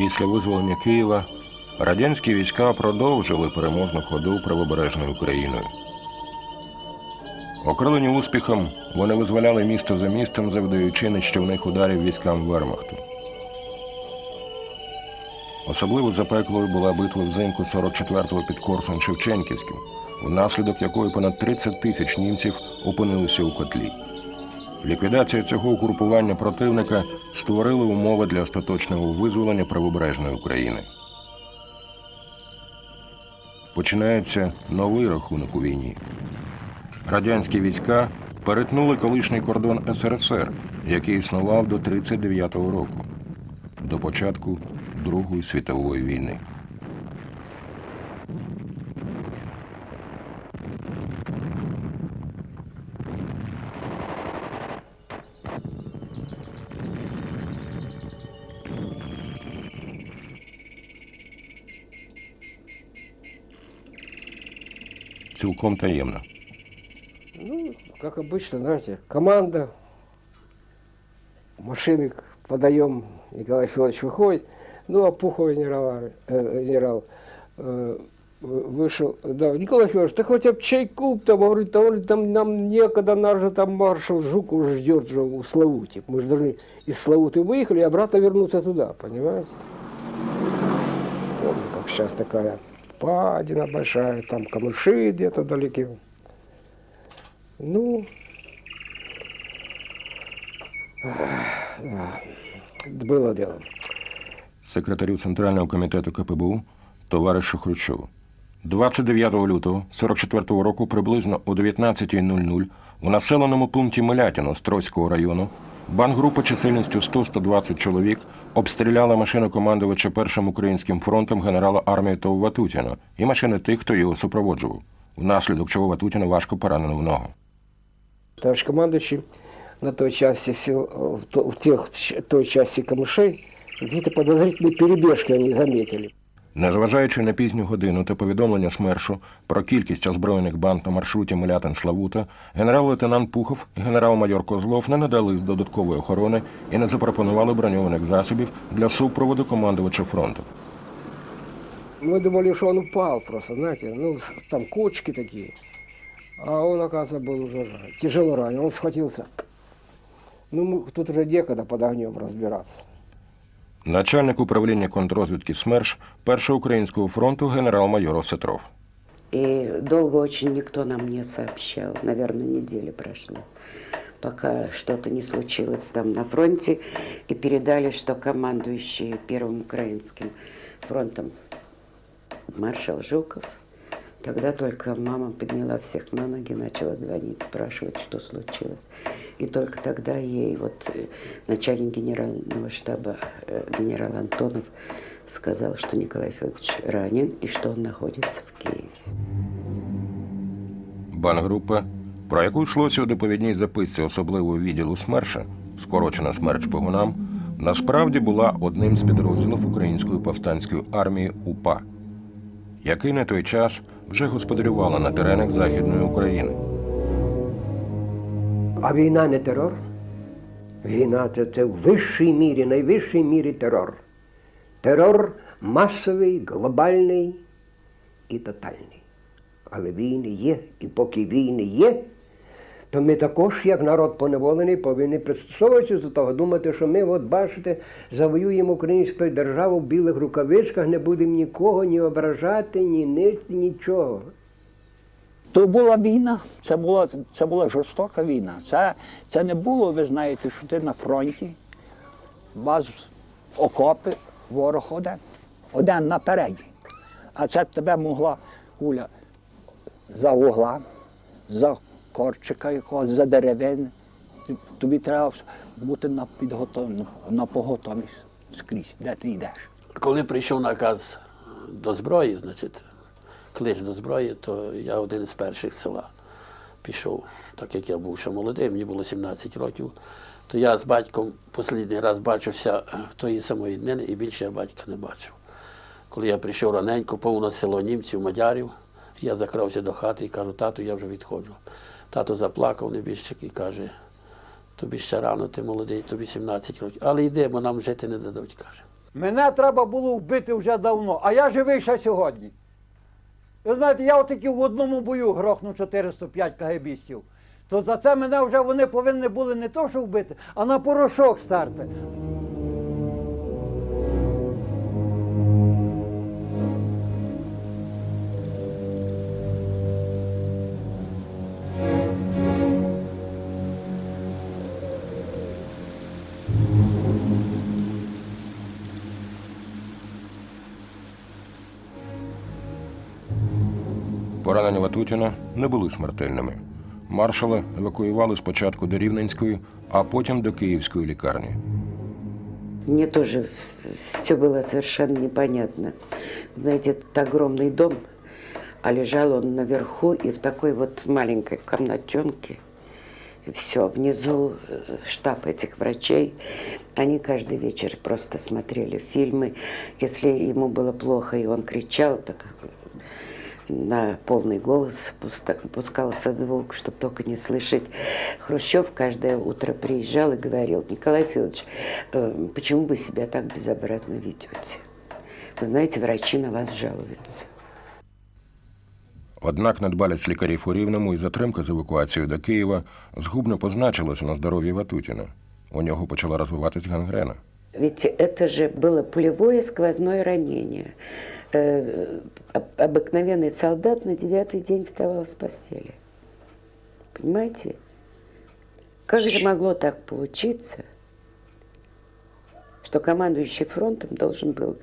Після визволення Києва радянські війська продовжили переможну ходу правобережною Україною. Окрилені успіхом, вони визволяли місто за містом, завдаючи нищівних ударів військам Вермахту. Особливо запеклою була битва взимку 44-го під Корсун Шевченківським, внаслідок якої понад 30 тисяч німців опинилися у котлі. Ліквідація цього угрупування противника створила умови для остаточного визволення правобережної України. Починається новий рахунок у війні. Радянські війська перетнули колишній кордон СРСР, який існував до 1939 року, до початку Другої світової війни. Цілком таємно. Ну, как обычно, знаете, команда, машины подаем, Николай Федорович выходит, ну, а Пухов генерал, э, генерал э, вышел, да, Николай Федорович, ты хотя бы чайку там, говорит, там, там нам некогда, нас же там маршал Жук уже ждет же у Славути. Мы же должны из Славуты выехали и обратно вернуться туда, понимаете? Помню, как сейчас такая падина большая, там камыши где-то далеки. Ну, было дело. секретарю Центрального комітету КПБУ товаришу Хрущову. 29 лютого 44 року приблизно о 19.00 у населеному пункті Милятіно Стройського району бангрупа чисельністю 100-120 чоловік обстріляла машину командувача Першим українським фронтом генерала армії ТОВ Ватутіна і машини тих, хто його супроводжував, внаслідок чого Ватутіна важко поранено в ногу. Товарищ командующий на той части сил, э, в то- в тех, ч- той части камышей какие-то подозрительные перебежки они заметили. Незважаючи на пізню годину та повідомлення СМЕРШу про кількість озброєних банд на маршруті Милятин-Славута, генерал-лейтенант Пухов і генерал-майор Козлов не надали додаткової охорони і не запропонували броньованих засобів для супроводу командувача фронту. Мы думали, что он упал просто, знаете, ну, там кочки такие. А он, оказывается, был уже ра- тяжело ранен. Он схватился. Ну, мы- тут уже некогда под огнем разбираться. Начальник управління контррозвідки СМЕРШ Першого українського фронту генерал-майор Осетров. И долго очень никто нам не сообщал. Наверное, недели прошло, пока что-то не случилось там на фронте. И передали, что командующий Первым Украинским фронтом маршал Жуков. Тогда только мама подняла всех на ноги, начала звонить, спрашивать, что случилось. И только тогда ей вот э, начальник генерального штаба э, генерал Антонов сказал, что Николай Федорович ранен и что он находится в Киеве. Бангрупа, про яку йшлося у доповідній записці особливого відділу СМЕРШа, скорочена смерч Погунам, насправді була одним з підрозділів Української повстанської армії УПА, який на той час вже господарювала на теренах Західної України. А війна не терор. Війна це, це в вищій мірі, найвищій мірі терор. Терор масовий, глобальний і тотальний. Але війни є. І поки війни є, то ми також, як народ поневолений, повинні пристосовуватися до того, думати, що ми, от бачите, завоюємо українську державу в білих рукавичках, не будемо нікого ні ображати, ні нити, нічого. То була війна, це була, це була жорстока війна. Це, це не було, ви знаєте, що ти на фронті, вас окопи, ворог один, один напереді. А це тебе могла куля за угла, за корчика якогось, за деревини, Тобі треба бути на підготові, на поготові скрізь, де ти йдеш. Коли прийшов наказ до зброї, значить, клич до зброї, то я один з перших села пішов, так як я був ще молодий, мені було 17 років, то я з батьком останній раз бачився в тої самої днини і більше я батька не бачив. Коли я прийшов раненько, повно село німців, мадярів, я закрався до хати і кажу, тату, я вже відходжу. Тато заплакав небіжчик і каже, тобі ще рано, ти молодий, тобі 17 років. Але йди, бо нам жити не дадуть, каже. Мене треба було вбити вже давно, а я живий ще сьогодні. Ви знаєте, я отаки в одному бою грохнув 405 кагебістів. То за це мене вже вони повинні були не то, що вбити, а на порошок старти. Ватутіна не були смертельними. Маршала евакуювали спочатку до Рівненської, а потім до Київської лікарні. Мне тоже все было совершенно непонятно. Знаете, этот огромный дом, а лежал он наверху и в такой вот маленькой комнатенке. И все, внизу э, штаб этих врачей. Они каждый вечер просто смотрели фильмы. Если ему было плохо, и он кричал, так на полный голос пуста- пускался звук, чтобы только не слышать. Хрущев каждое утро приезжал и говорил, Николай Федорович, э, почему вы себя так безобразно ведете? Вы знаете, врачи на вас жалуются. Однак недбалість лікарів у Рівному і затримка з евакуацією до Києва згубно позначилася на здоров'ї Ватутіна. У нього почала розвиватись гангрена. Ведь это же было пулевое сквозное ранение. Э, об- Обыкновенный солдат на девятый день вставал с постели. Понимаете? Как же могло так получиться, что командующий фронтом должен был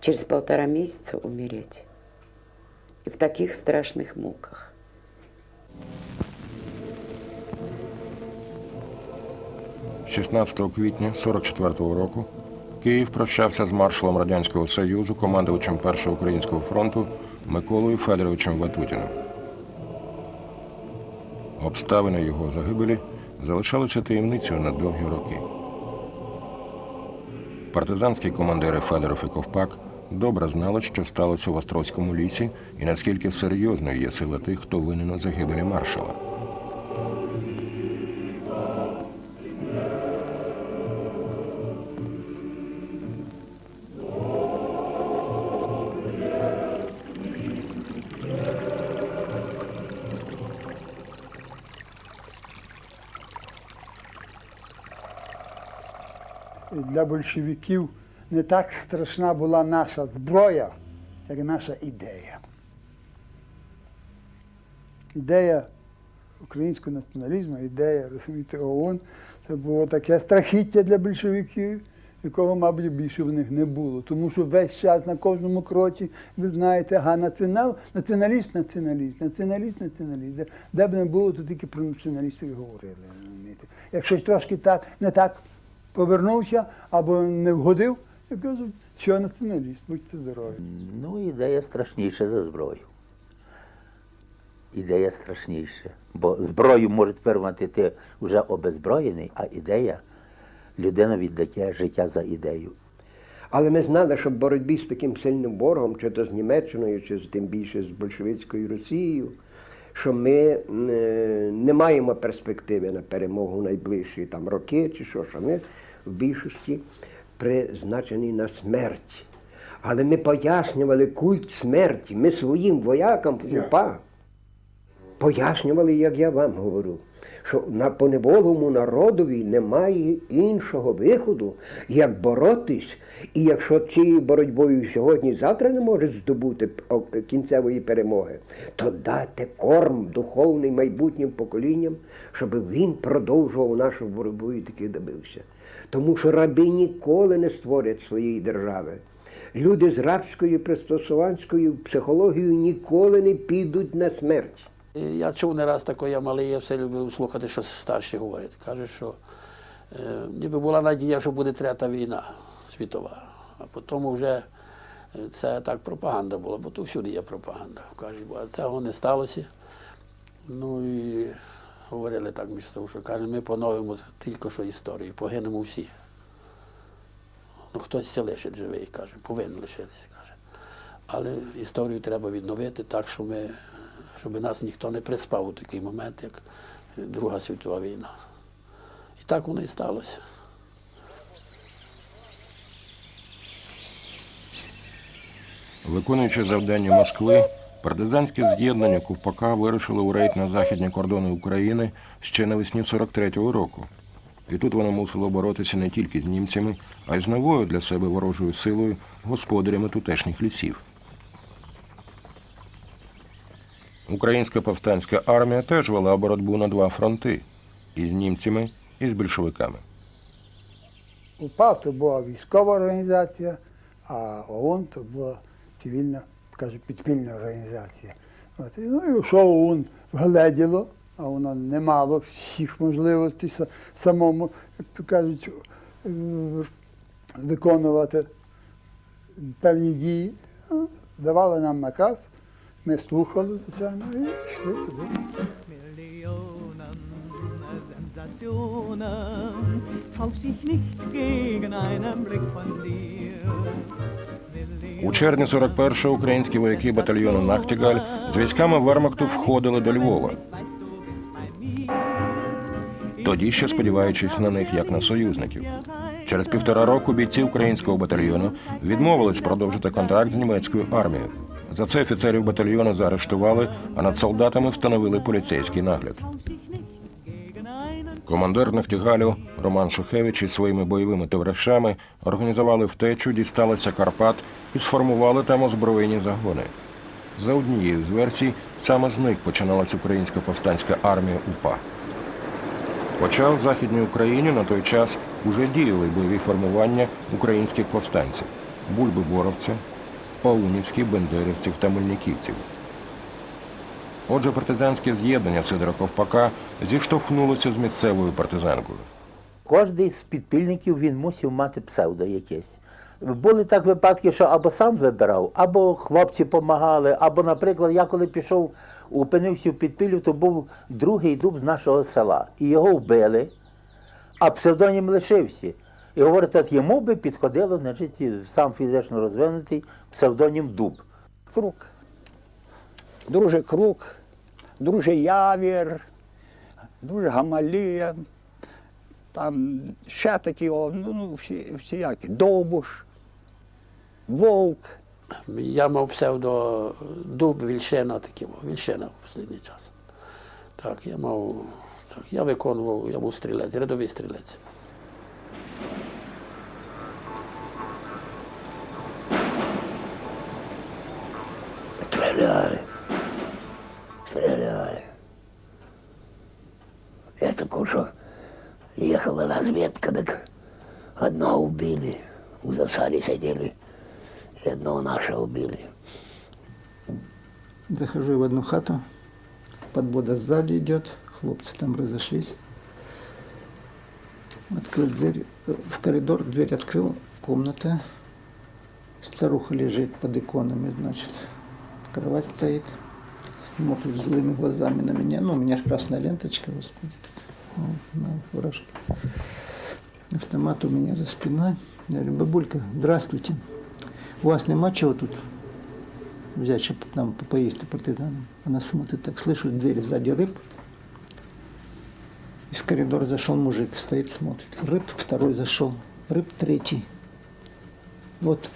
через полтора месяца умереть? И в таких страшных муках. – 16 квітня 44-го року Київ прощався з маршалом Радянського Союзу, командувачем Першого українського фронту Миколою Федоровичем Ватутіним. Обставини його загибелі залишалися таємницею на довгі роки. Партизанські командири Федоров і Ковпак добре знали, що сталося в Острозькому лісі і наскільки серйозною є сила тих, хто винен у загибелі маршала. Для большевиків не так страшна була наша зброя, як наша ідея. Ідея українського націоналізму, ідея розумієте, ООН, це було таке страхіття для большевиків, якого, мабуть, більше в них не було. Тому що весь час на кожному кроці, ви знаєте, ага, націонал, націоналіст, націоналіст, націоналіст, націоналіст. Де б не було, то тільки про націоналістів і говорили. розумієте. Якщо трошки так, не так повернувся або не вгодив, я кажу, що націоналіст, будьте здорові. Ну, ідея страшніша за зброю. Ідея страшніша. Бо зброю може вирвати ти вже обезброєний, а ідея людина віддає життя за ідею. Але ми знали, що в боротьбі з таким сильним ворогом, чи то з Німеччиною, чи з тим більше з большевицькою Росією, що ми е, не маємо перспективи на перемогу в найближчі там роки, чи що, що ми в більшості призначені на смерть. Але ми пояснювали культ смерті. Ми своїм воякам УПА пояснювали, як я вам говорю, що на поневолому народові немає іншого виходу, як боротись. І якщо цією боротьбою сьогодні, завтра не може здобути кінцевої перемоги, то дати корм духовний майбутнім поколінням, щоб він продовжував нашу боротьбу і таки добився. Тому що раби ніколи не створять своєї держави. Люди з рабською пристосуванською психологією ніколи не підуть на смерть. Я чув не раз таке, я малий, я все любив слухати, що старші говорять. Каже, що е, ніби була надія, що буде третя війна світова. А потім вже е, це так пропаганда була, бо то всюди є пропаганда. Кажуть, а цього не сталося. Ну і говорили так між собою, що каже, ми поновимо тільки що історію, погинемо всі. Ну, хтось це лишить живий, каже, повинен лишитися, каже. Але історію треба відновити так, щоб, ми, щоб нас ніхто не приспав у такий момент, як Друга світова війна. І так воно і сталося. Виконуючи завдання Москви, партизанське з'єднання Ковпака вирушило у рейд на західні кордони України ще навесні 43-го року. І тут воно мусило боротися не тільки з німцями, а й з новою для себе ворожою силою господарями тутешніх лісів. Українська повстанська армія теж вела боротьбу на два фронти із німцями і з більшовиками. УПА то була військова організація, а ООН то була цивільна, кажуть, підпільна організація. От. Ну, і що ООН вгледіло, а воно не мало всіх можливостей самому, як то кажуть, виконувати певні дії. Ну, Давали нам наказ, ми слухали, звичайно, і йшли туди. Sensationen tauscht sich nicht gegen einen Blick von dir. У червні 41-го українські вояки батальйону Нахтігаль з військами Вермахту входили до Львова. Тоді ще сподіваючись на них як на союзників. Через півтора року бійці українського батальйону відмовились продовжити контракт з німецькою армією. За це офіцерів батальйону заарештували, а над солдатами встановили поліцейський нагляд. Командир Нахтігалю Роман Шухевич із своїми бойовими товаришами організували втечу, дісталися Карпат і сформували там озброєні загони. За однією з версій, саме з них починалась українська повстанська армія УПА. Хоча в Західній Україні на той час уже діяли бойові формування українських повстанців бульби боровця, паунівських, бендерівців та мельниківців. Отже, партизанське з'єднання Сидора Ковпака зіштовхнулося з місцевою партизанкою. Кожний з підпільників він мусив мати псевдо якесь. Були так випадки, що або сам вибирав, або хлопці допомагали, або, наприклад, я коли пішов, опинився в підпіллю, то був другий дуб з нашого села. І його вбили, а псевдонім лишився. І говорить, от йому би підходило, значить, сам фізично розвинутий псевдонім дуб. Круг. Друже Круг, друже Явір, друже Гамалія, там ще такі, ну, ну всі, всіякі, Довбуш, Вовк. Я мав псевдо дуб Вільшина, такий, о, Вільшина в останній час. Так, я мав, так, я виконував, я був стрілець, рядовий стрілець. Стреляли. Стреляли. Я такой, что ехала разведка, так одного убили. В засаде сидели. И одного нашего убили. Захожу в одну хату, подвода сзади идет, хлопцы там разошлись. Открыл дверь, в коридор, дверь открыл, комната. Старуха лежит под иконами, значит, кровать стоит, смотрит злыми глазами на меня. Ну, у меня же красная ленточка, господи, на фуражке. Автомат у меня за спиной. Я говорю, бабулька, здравствуйте. У вас нема чего тут взять, чтобы нам поесть партизанам. Она смотрит так, слышу, дверь сзади рыб. И в коридор зашел мужик, стоит, смотрит. Рыб второй зашел, рыб третий. Вот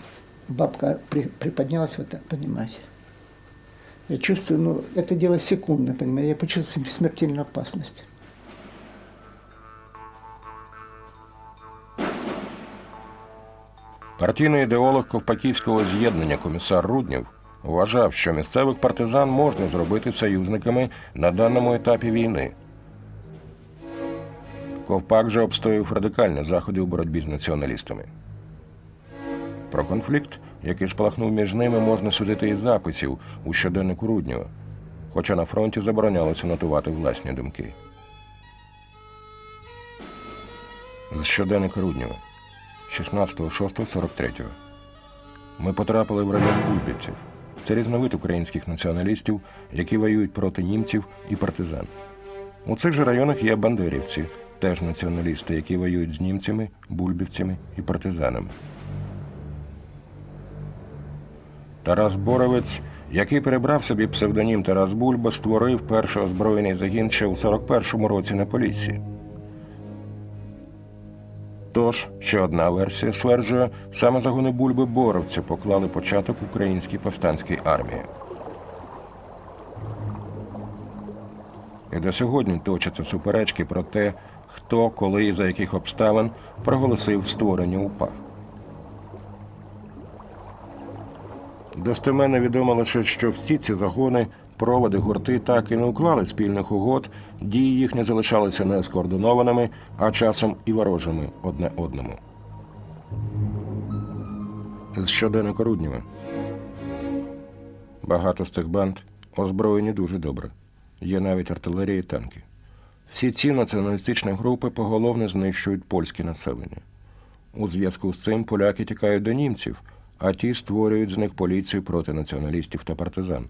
бабка при- приподнялась вот так, понимаете. Я чувствую, ну, это дело секундно, понимаете. Я почувствую смертельную опасность. Партійний ідеолог Ковпаківського з'єднання комісар Руднєв вважав, що місцевих партизан можна зробити союзниками на даному етапі війни. Ковпак же обстояв радикальні заходи у боротьбі з націоналістами. Про конфлікт, який спалахнув між ними, можна судити із записів у щоденнику Руднєва. хоча на фронті заборонялося нотувати власні думки. З щоденника Руднєва, 16.06.43. Ми потрапили в район Бульбівців. Це різновид українських націоналістів, які воюють проти німців і партизан. У цих же районах є бандерівці, теж націоналісти, які воюють з німцями, бульбівцями і партизанами. Тарас Боровець, який перебрав собі псевдонім Тарас Бульба, створив перший озброєний загін ще у 41-му році на Поліссі. Тож, ще одна версія стверджує, саме загони Бульби Боровця поклали початок українській повстанській армії. І до сьогодні точаться суперечки про те, хто, коли і за яких обставин проголосив створення УПА. Достеменно відомо лише, що всі ці загони, проводи, гурти так і не уклали спільних угод, дії їхні залишалися не скоординованими, а часом і ворожими одне одному. З щоденника Руднєва. Багато з цих банд озброєні дуже добре. Є навіть артилерія і танки. Всі ці націоналістичні групи поголовно знищують польське населення. У зв'язку з цим поляки тікають до німців, а ті створюють з них поліцію проти націоналістів та партизан.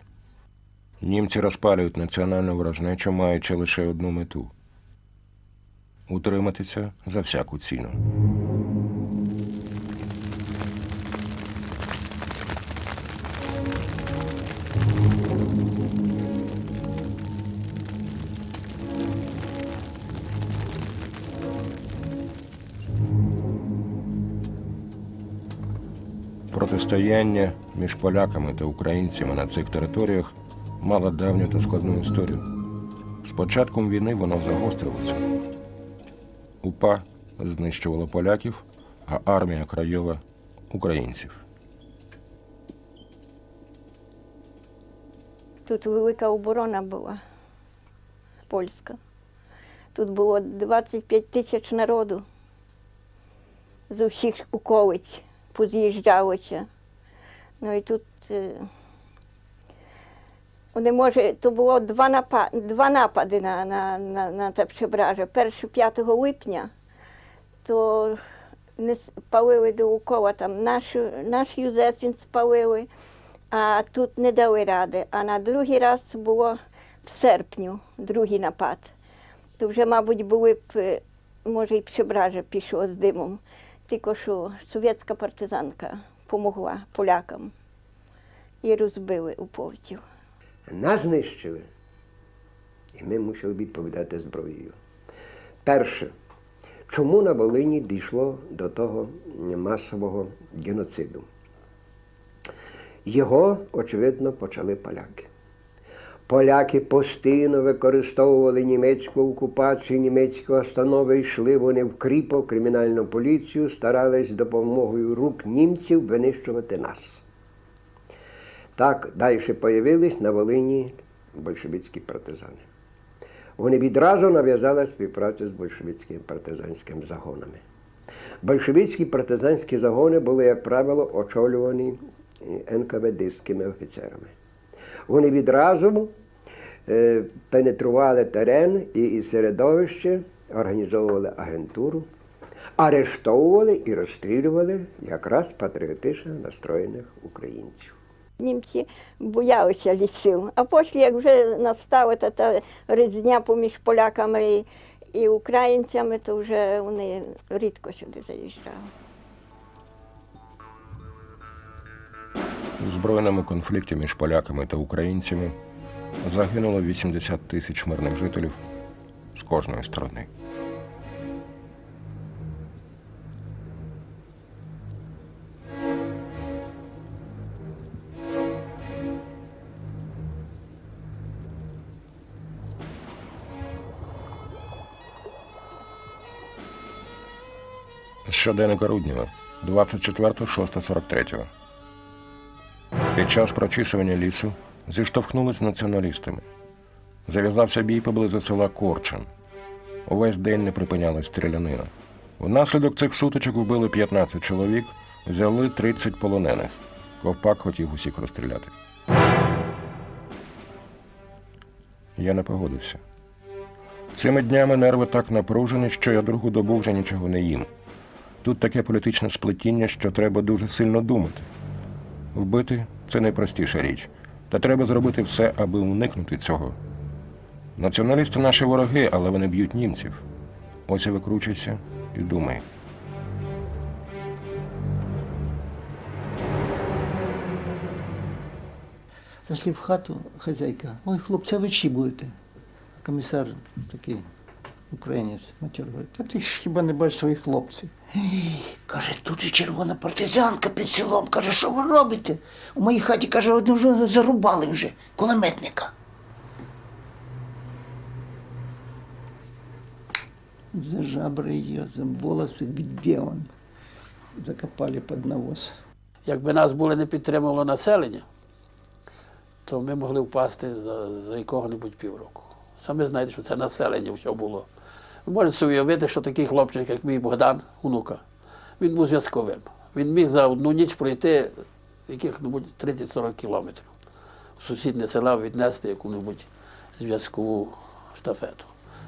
Німці розпалюють національну ворожнечу, маючи лише одну мету утриматися за всяку ціну. Протистояння між поляками та українцями на цих територіях мало давню та складну історію. З початком війни воно загострилося. УПА знищувала поляків, а армія Крайова українців. Тут велика оборона була польська. Тут було 25 тисяч народу. З усіх околиць поз'їжджалося. Ну і тут е, вони може, то було два, напа, два напади на, на, на, на те Прибраже. Перший 5 липня, то не с- палили довкола там наш, наш Юзефін спалили, а тут не дали ради. А на другий раз було в серпню, другий напад. То вже, мабуть, були б, е, може, і Прибраже пішло з димом. Тільки що совєтська партизанка допомогла полякам і розбили уповців. Нас знищили, і ми мусили відповідати зброєю. Перше, чому на Волині дійшло до того масового геноциду? Його, очевидно, почали поляки. Поляки постійно використовували німецьку окупацію, німецькі установи, йшли вони в кріпо, кримінальну поліцію, старались допомогою рук німців винищувати нас. Так далі появились на Волині большевицькі партизани. Вони відразу нав'язали співпрацю з большевицькими партизанськими загонами. Большевицькі партизанські загони були, як правило, очолювані НКВДськими офіцерами. Вони відразу е, пенетрували терен і, середовище, організовували агентуру, арештовували і розстрілювали якраз патріотично настроєних українців. Німці боялися лісів. А потім, як вже настала та, різня поміж поляками і українцями, то вже вони рідко сюди заїжджали. У збройному конфлікті між поляками та українцями загинуло 80 тисяч мирних жителів з кожної сторони. Щоденника Руднєва, 24.06.43. Під час прочісування лісу зіштовхнулись з націоналістами. Зав'язався бій поблизу села Корчин. Увесь день не припинялась стрілянина. Внаслідок цих сутичок вбили 15 чоловік, взяли 30 полонених. Ковпак хотів усіх розстріляти. я не погодився. Цими днями нерви так напружені, що я другу добу вже нічого не їм. Тут таке політичне сплетіння, що треба дуже сильно думати. Вбити це найпростіша річ, та треба зробити все, аби уникнути цього. Націоналісти наші вороги, але вони б'ють німців. Ось і викручуйся і думай. Зайшли в хату, хазяйка. Ой, хлопці, а ви чи будете? Комісар такий українець матір говорить, та ти ж хіба не бачиш своїх хлопців? «Ей», Каже, тут же червона партизанка під селом. Каже, що ви робите? У моїй хаті, каже, одного зарубали вже, кулеметника. За жабры ее, за волосы, где он? Закопали под навоз. Якби нас були не підтримувало населення, то ми могли впасти за, за якого-небудь півроку. Саме знаєте, що це населення все було. Можете уявити, що такий хлопчик, як мій Богдан, онука, він був зв'язковим. Він міг за одну ніч пройти яких-небудь 30-40 кілометрів. В сусіднє села віднести яку-небудь зв'язкову штафету.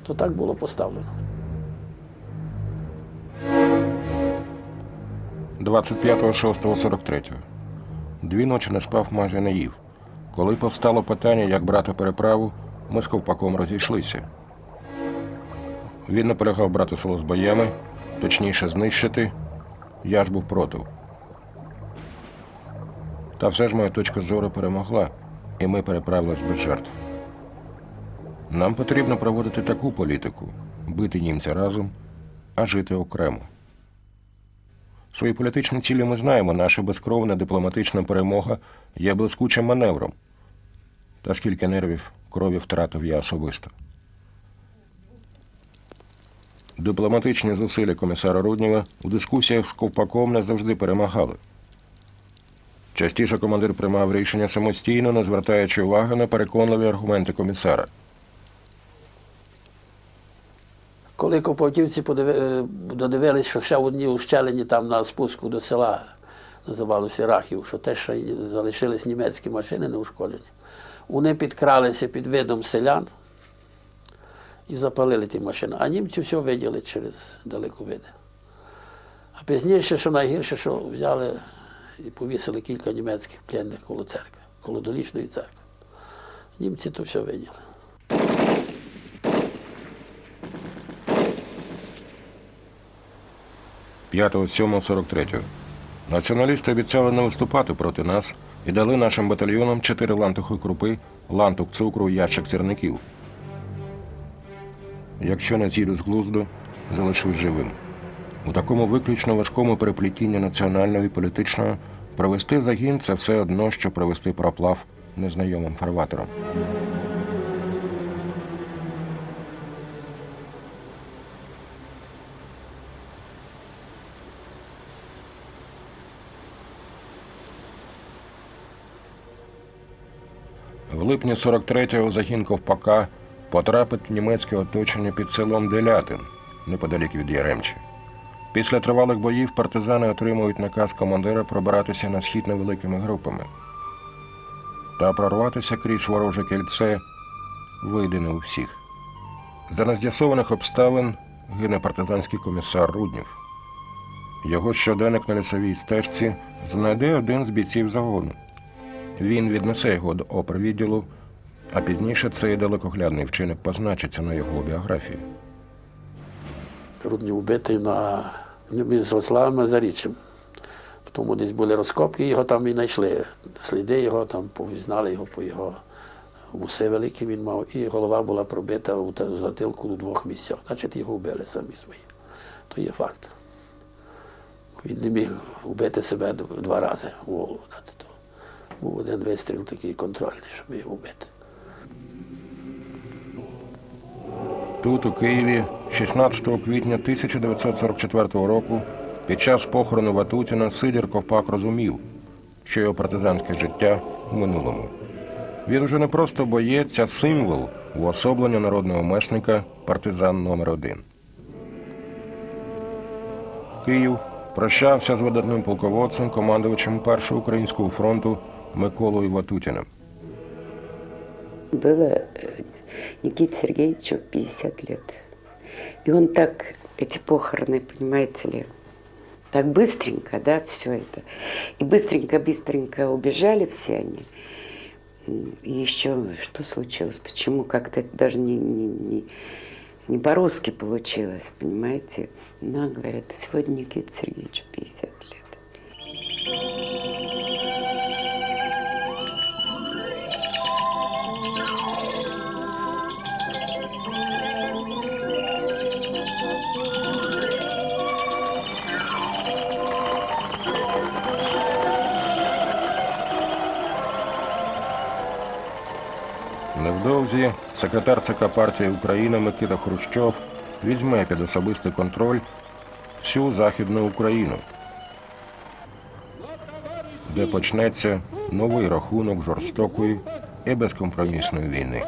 То так було поставлено. 25.06.43. Дві ночі не спав, майже не їв. Коли повстало питання, як брати переправу, ми з ковпаком розійшлися. Він наполягав брати село з боями, точніше знищити. Я ж був проти. Та все ж моя точка зору перемогла, і ми переправились без жертв. Нам потрібно проводити таку політику бити німця разом, а жити окремо. Свої політичні цілі ми знаємо. Наша безкровна дипломатична перемога є блискучим маневром. Та скільки нервів, крові втратив я особисто. Дипломатичні зусилля комісара Руднєва у дискусіях з Ковпаком не завжди перемагали. Частіше командир приймав рішення самостійно, не звертаючи уваги на переконливі аргументи комісара. Коли подиви- е, додивились, що ще в одній ущелині там на спуску до села, називалося Рахів, що те, що й залишились німецькі машини неушкоджені, вони підкралися під видом селян і запалили ті машини. А німці все виділи через далековиди. А пізніше, що найгірше, що взяли і повісили кілька німецьких пленних коло церкви, коло долічної церкви. Німці то все виділи. – 5.07.43. Націоналісти обіцяли не виступати проти нас і дали нашим батальйонам чотири лантухи крупи, лантук цукру, ящик сірників. Якщо не з'їду з глузду, залишусь живим. У такому виключно важкому переплетінні національного і політичного провести загін це все одно, що провести проплав незнайомим фарватером. В липні 43-го загін Ковпака потрапить в німецьке оточення під селом Делятин, неподалік від Яремчі. Після тривалих боїв партизани отримують наказ командира пробиратися на схід невеликими групами. Та прорватися крізь вороже кільце вийде не у всіх. За нез'ясованих обставин гине партизанський комісар Руднів. Його щоденник на лісовій стежці знайде один з бійців загону. Він віднесе його до опрвідділу, а пізніше цей далекоглядний вчинок позначиться на його біографії. Рудні вбитий на між Рославами за річчям. Тому десь були розкопки, його там і знайшли. Сліди його там повізнали його по його вуси великі він мав, і голова була пробита у затилку у двох місцях. Значить, його вбили самі свої. То є факт. Він не міг вбити себе два рази в голову дати. Був один вистріл такий контрольний, щоб його вбити. Тут, у Києві, 16 квітня 1944 року, під час похорону Ватутіна Сидір Ковпак розумів, що його партизанське життя у минулому. Він уже не просто боєць, а символ уособлення народного месника партизан номер один. Київ прощався з видатним полководцем, командувачем Першого українського фронту Миколою Ватутіним. Было э, Никите Сергеевичу 50 лет. И он так, эти похороны, понимаете ли, так быстренько, да, все это. И быстренько-быстренько убежали все они. И еще что случилось? Почему как-то это даже не, не, не, не по-русски получилось, понимаете? Но, говорят, сегодня Никите Сергеевичу 50 лет. Секретар ЦК партії України Микита Хрущов візьме під особистий контроль всю Західну Україну, де почнеться новий рахунок жорстокої і безкомпромісної війни.